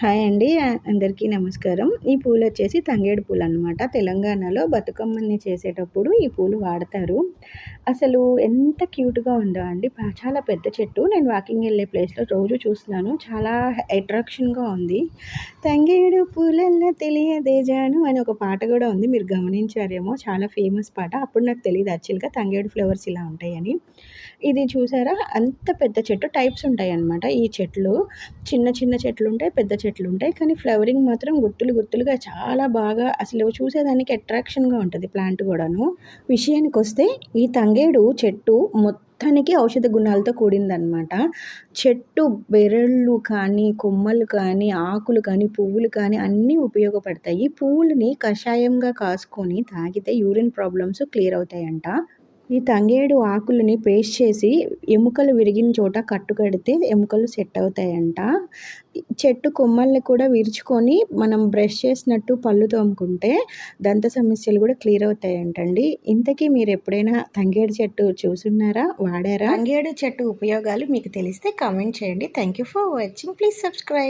Hi అండి అందరికీ నమస్కారం. ఈ పూలు వచ్చేసి తంగేడు పూలు అనమాట తెలంగాణలో బతుకమ్మని చేసేటప్పుడు ఈ పూలు వాడతారు. అసలు ఎంత క్యూట్గా ఉందో అండి. చాలా పెద్ద చెట్టు. నేను వాకింగ్ వెళ్ళే ప్లేస్లో రోజు చూస్తున్నాను. చాలా అట్రాక్షన్గా ఉంది. తంగేడు పూలన్న తెలియదే జాను అని ఒక పాట కూడా ఉంది. మీరు గమనించారేమో. చాలా ఫేమస్ పాట. అప్పుడు నాకు తెలియదు యాక్చువల్గా తంగేడు ఫ్లవర్స్ ఇలా ఉంటాయని. ఇది చూసారా? అంత పెద్ద చెట్టు. టైప్స్ ఉంటాయి అన్నమాట ఈ చెట్లు. చిన్న చిన్న చెట్లు ఉంటాయి పెద్ద చెట్లు ఉంటాయి కానీ ఫ్లవరింగ్ మాత్రం గుత్తులు గుత్తులుగా చాలా బాగా అసలు చూసేదానికి అట్రాక్షన్గా ఉంటుంది ప్లాంట్ కూడాను. విషయానికి వస్తే ఈ తంగేడు చెట్టు మొత్తానికి ఔషధ గుణాలతో కూడిందనమాట చెట్టు బెరళ్ళు కానీ కొమ్మలు కానీ ఆకులు కానీ పువ్వులు కానీ అన్నీ ఉపయోగపడతాయి. పువ్వులని కషాయంగా కాసుకొని తాగితే యూరిన్ ప్రాబ్లమ్స్ క్లియర్ అవుతాయంట. ఈ తంగేడు ఆకులని పేస్ట్ చేసి ఎముకలు విరిగిన చోట కట్టు కడితే ఎముకలు సెట్ అవుతాయంట. చెట్టు కొమ్మల్ని కూడా విరుచుకొని మనం బ్రష్ చేసినట్టు పళ్ళు తోముకుంటే దంత సమస్యలు కూడా క్లియర్ అవుతాయంటండి. ఇంతకీ మీరు ఎప్పుడైనా తంగేడు చెట్టు చూసున్నారా? వాడారా? తంగేడు చెట్టు ఉపయోగాలు మీకు తెలిస్తే కామెంట్ చేయండి. Thank you for watching. Please subscribe.